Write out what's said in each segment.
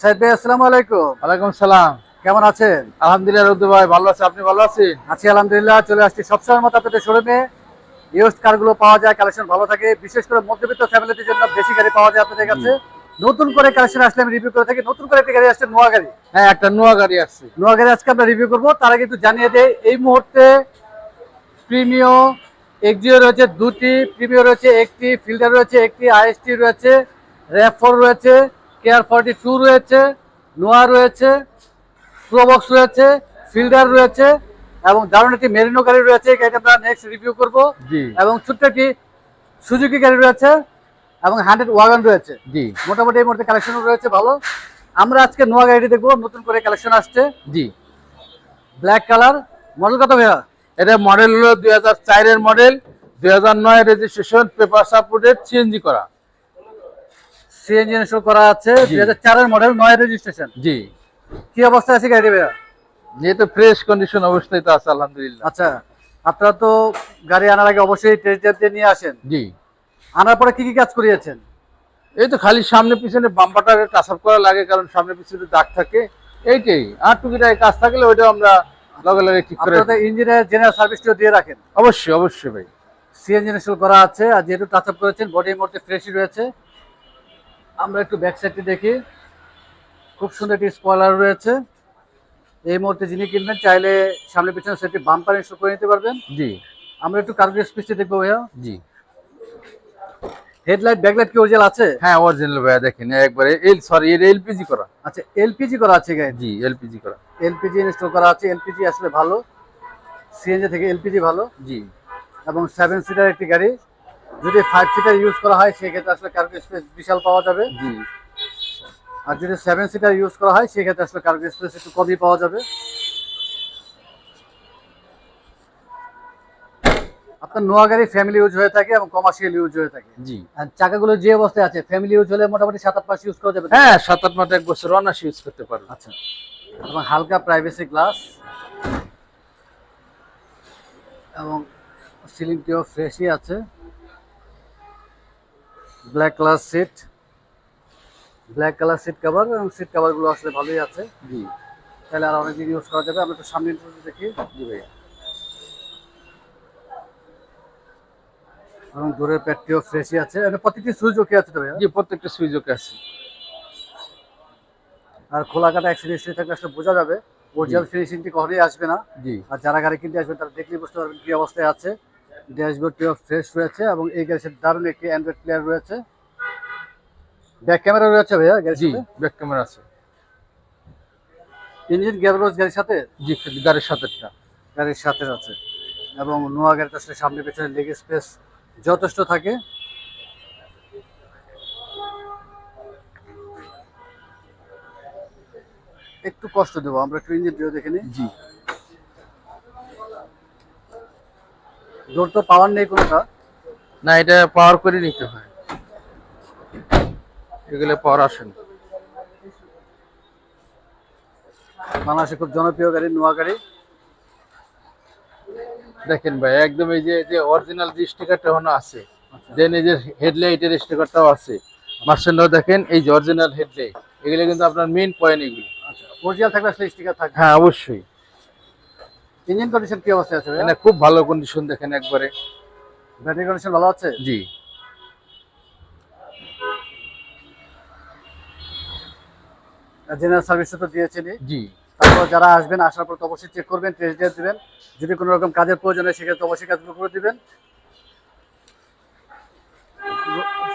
সাইদ ভাই আসসালামু আলাইকুম। ওয়ালাইকুম সালাম। কেমন আছেন? আলহামদুলিল্লাহ রুদ্র ভাই ভালো আছে। আপনি ভালো আছেন? আছি আলহামদুলিল্লাহ চলে আসছি। সবসময় মতো আপনাদের শোরুমে। ইউজড কারগুলো পাওয়া যায় কালেকশন ভালো থাকে। বিশেষ করে মধ্যবিত্ত ফ্যামিলিদের জন্য বেশি গাড়ি পাওয়া যায় আপনাদের কাছে। নতুন করে কালেকশন আসলে আমি রিভিউ করে থাকি। নতুন করে একটা গাড়ি আসছে নোয়া গাড়ি। হ্যাঁ একটা নোয়া গাড়ি আসছে। নোয়া গাড়ি আজকে আমরা রিভিউ করব। তার আগে একটু জানিয়ে দেয় এই মুহূর্তে প্রিমিও এক্সিও রয়েছে দুটি। প্রিমিও রয়েছে একটি ফিল্ডার রয়েছে একটি আইএসটি রয়েছে র্যাপ রয়েছে। কেয়ার ফর্টি টু রয়েছে নোয়া রয়েছে প্রোবক্স রয়েছে ফিল্ডার রয়েছে এবং দারুণ একটি মেরিনো গাড়ি রয়েছে গাড়িটা আমরা নেক্সট রিভিউ করব। জি। এবং ছোট্ট একটি সুজুকি গাড়ি রয়েছে এবং হান্ড্রেড ওয়াগন রয়েছে। জি। মোটামুটি এই মুহূর্তে কালেকশন রয়েছে ভালো। আমরা আজকে নোয়া গাড়িটি দেখব নতুন করে কালেকশন আসছে। জি। ব্ল্যাক কালার মডেল কত ভাইয়া? এটা মডেল হলো দুই হাজার চারের মডেল দুই হাজার নয় রেজিস্ট্রেশন পেপার সাপোর্টেড সিএনজি করা। সিএনজি ইনস্টল করা আছে জি। দুই হাজার চারের মডেল নয় রেজিস্ট্রেশন জি। কি অবস্থায় আছে গাড়ি ভাইয়া? যেহেতু ফ্রেশ কন্ডিশন অবস্থায় তো আছে আলহামদুলিল্লাহ। আচ্ছা আপনারা তো গাড়ি আনার আগে অবশ্যই টেস্ট দিয়ে নিয়ে আসেন। জি। আনার পরে কি কি কাজ করিয়েছেন? এই তো খালি সামনে পিছনে বাম্পারটা টাচ আপ করা লাগে কারণ সামনে পিছনে দাগ থাকে। এইটাই। আর টুকিটাই কাজ থাকলে ওইটাও আমরা লগে লগে ঠিক করে আপনারা তো ইঞ্জিনের জেনারেল সার্ভিসটিও দিয়ে রাখেন। অবশ্যই অবশ্যই ভাই। সিএনজি ইনস্টল করা আছে আর যেহেতু টাচ আপ করেছেন বডির মধ্যে ফ্রেশই রয়েছে। আমরা একটু ব্যাক সাইডটি দেখি। খুব সুন্দর একটি স্পয়লার রয়েছে। এই মুহূর্তে যিনি কিনবেন চাইলে সামনে পিছনে সেটি বাম্পার ইনস্টল করে নিতে পারবেন। জি। আমরা একটু কার্গো স্পেসটি দেখব ভাইয়া। জি। হেডলাইট ব্যাকলাইট কি অরিজিনাল আছে? হ্যাঁ অরিজিনাল ভাইয়া দেখেন একবারে এল সরি এটা এলপিজি করা। আচ্ছা এলপিজি করা আছে গাড়ি জি এলপিজি করা। এলপিজি ইনস্টল করা আছে এলপিজি আসলে ভালো। সিএনজি থেকে এলপিজি ভালো। জি। এবং সেভেন সিটার একটি গাড়ি। যদি ফাইভ সিটার ইউজ করা হয় সেক্ষেত্রে আসলে কার্গো স্পেস বিশাল পাওয়া যাবে। জি। আর যদি সেভেন সিটার ইউজ করা হয় সেক্ষেত্রে আসলে কার্গো স্পেস একটু কমই পাওয়া যাবে। আপনার নোয়া গাড়ি ফ্যামিলি ইউজ হয়ে থাকে এবং কমার্শিয়াল ইউজ হয়ে থাকে। জি। আর চাকাগুলো যে অবস্থায় আছে ফ্যামিলি ইউজ হলে মোটামুটি সাত আট মাস ইউজ করা যাবে। হ্যাঁ সাত আট মাস এক বছর অনার্স ইউজ করতে পারব। আচ্ছা। এবং হালকা প্রাইভেসি গ্লাস এবং সিলিংটিও ফ্রেশই আছে। Black colour seat black colour seat cover এবং সিট কভারগুলো আসলে ভালোই আছে। জি। তাহলে আর অনেকদিন ইউজ করা যাবে আমরা একটু সামনে দেখি। জি ভাইয়া। এবং দূরের প্যাটটিও ফ্রেশই আছে এবং প্রত্যেকটি সুইচ ওকে আছে তো ভাইয়া? জি প্রত্যেকটা সুইচ ওকে আছে। আর খোলা কাটা অ্যাক্সিডেন্ট হিস্ট্রি থাকলে আসলে বোঝা যাবে। অরিজিনাল ফিনিশিংটি কখনোই আসবে না। জি। আর যারা গাড়ি কিনতে আসবেন তারা দেখলেই বুঝতে পারবেন কি অবস্থায় আছে। ড্যাশবোর্ডটিও ফ্রেশ রয়েছে এবং এই সাথে দারুণ একটি অ্যান্ড্রয়েড প্লেয়ার রয়েছে। ব্যাক ক্যামেরা রয়েছে ভাইয়া জি ব্যাক ক্যামেরা আছে। ইঞ্জিন গিয়ারবক্স গাড়ির সাথে? জি গাড়ির সাথেরটা গাড়ির সাথে আছে। এবং নোয়া গাড়িতে আসলে সামনে পেছনে লেগ স্পেস যথেষ্ট থাকে। একটু কষ্ট দেবো আমরা একটু ইঞ্জিন দেখে নিই। জি। তো পাওয়ার নেই কোনোটা? না এটা পাওয়ার করে নিতে হয়। এগুলো পাওয়ার আসে না। বাংলাদেশে খুব জনপ্রিয় গাড়ি নোয়া গাড়ি। দেখেন ভাই একদম এই যে যে অরিজিনাল যে স্টিকারটা এখনও আছে দেন এই যে হেডলাইটের স্টিকারটাও আছে। মার্সেন্ডাও দেখেন এই যে অরিজিনাল হেডলাইট এগুলো কিন্তু আপনার মেইন পয়েন্ট এগুলো। আচ্ছা অরিজিনাল থাকলে আসলে স্টিকার থাকবে। হ্যাঁ অবশ্যই। ইঞ্জিন কন্ডিশন কি অবস্থায় আছে ভাইয়া? খুব ভালো কন্ডিশন দেখেন একবারে। ব্যাটারি কন্ডিশন ভালো আছে? জি। জেনারেল সার্ভিসও তো দিয়েছেনই জি। তারপর যারা আসবেন আসার পর তো অবশ্যই চেক করবেন টেস্ট দিবেন। যদি কোনো রকম কাজের প্রয়োজন হয় সেক্ষেত্রে অবশ্যই কাজগুলো করে দিবেন।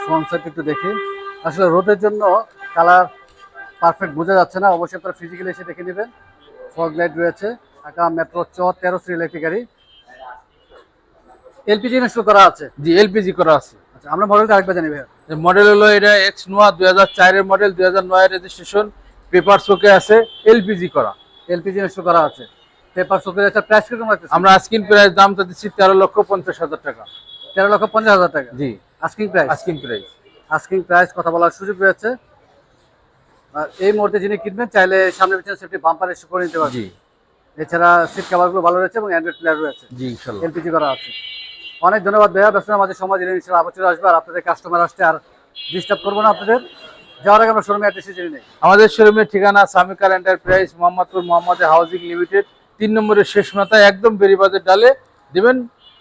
ফ্রন্ট সাইড একটু দেখি। আসলে রোদের জন্য কালার পারফেক্ট বোঝা যাচ্ছে না অবশ্যই আপনারা ফিজিক্যালি এসে দেখে নেবেন। ফগ লাইট রয়েছে। ঢাকা মেট্রো চ তেরো সিরিয়াল একটি গাড়ি। এলপিজি ইনস্টল করা আছে? জি এলপিজি করা আছে। আচ্ছা আমরা মডেলটা আরেকবার জানি ভাইয়া। মডেল হলো এটা এক্স নোয়া দুই হাজার চারের মডেল দুই হাজার নয় রেজিস্ট্রেশন পেপার শোকে আছে এলপিজি করা। এলপিজি ইনস্টল করা আছে। পেপার সুপের আছে প্রাইস কীরকম লাগতেছে আমরা আস্কিন প্রাইস দামটা দিচ্ছি তেরো লক্ষ পঞ্চাশ হাজার টাকা। তেরো লক্ষ পঞ্চাশ হাজার টাকা? জি। Asking price asking price asking price কথা বলার সুযোগ রয়েছে। আর এই মুহূর্তে যিনি কিনবেন চাইলে সামনে পিছনে সেফটি বাম্পার এসে করে নিতে পারবেন। জি। এছাড়া সিট কাভারগুলো ভালো রয়েছে এবং অ্যান্ড্রয়েড প্লেয়ার রয়েছে। জি ইনশাল্লাহ। এলপিজি করা আছে। অনেক ধন্যবাদ ভাইয়া ব্যস্ততার মাঝে সময় দিলেন ইনশাল্লাহ আবার চলে আসবে আর আপনাদের কাস্টমার আসতে আর ডিস্টার্ব করব না আপনাদের। যাওয়ার আগে আমরা শোরুমে অ্যাড্রেস জেনে নেই। আমাদের শোরুমের ঠিকানা Samikar enterprise Mohammadpur Mohammad housing limited তিন নম্বরের শেষ মাথায় একদম বেরিবাদের ডালে। দেবেন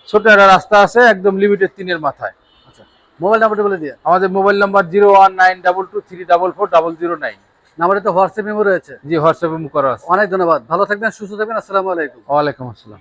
ছোট একটা রাস্তা আছে একদম লিমিটেড তিনের মাথায়। আচ্ছা মোবাইল নাম্বারটা বলে দিয়ে আমাদের mobile number zero one nine double two three double four double zero nine নাম্বারে তো হোয়াটসঅ্যাপ মেমো রয়েছে। জি হোয়াটসঅ্যাপ মুখ করা আছে। অনেক ধন্যবাদ। ভালো থাকবেন সুস্থ থাকবেন আসসালামু আলাইকুম। ওয়ালাইকুম আসসালাম।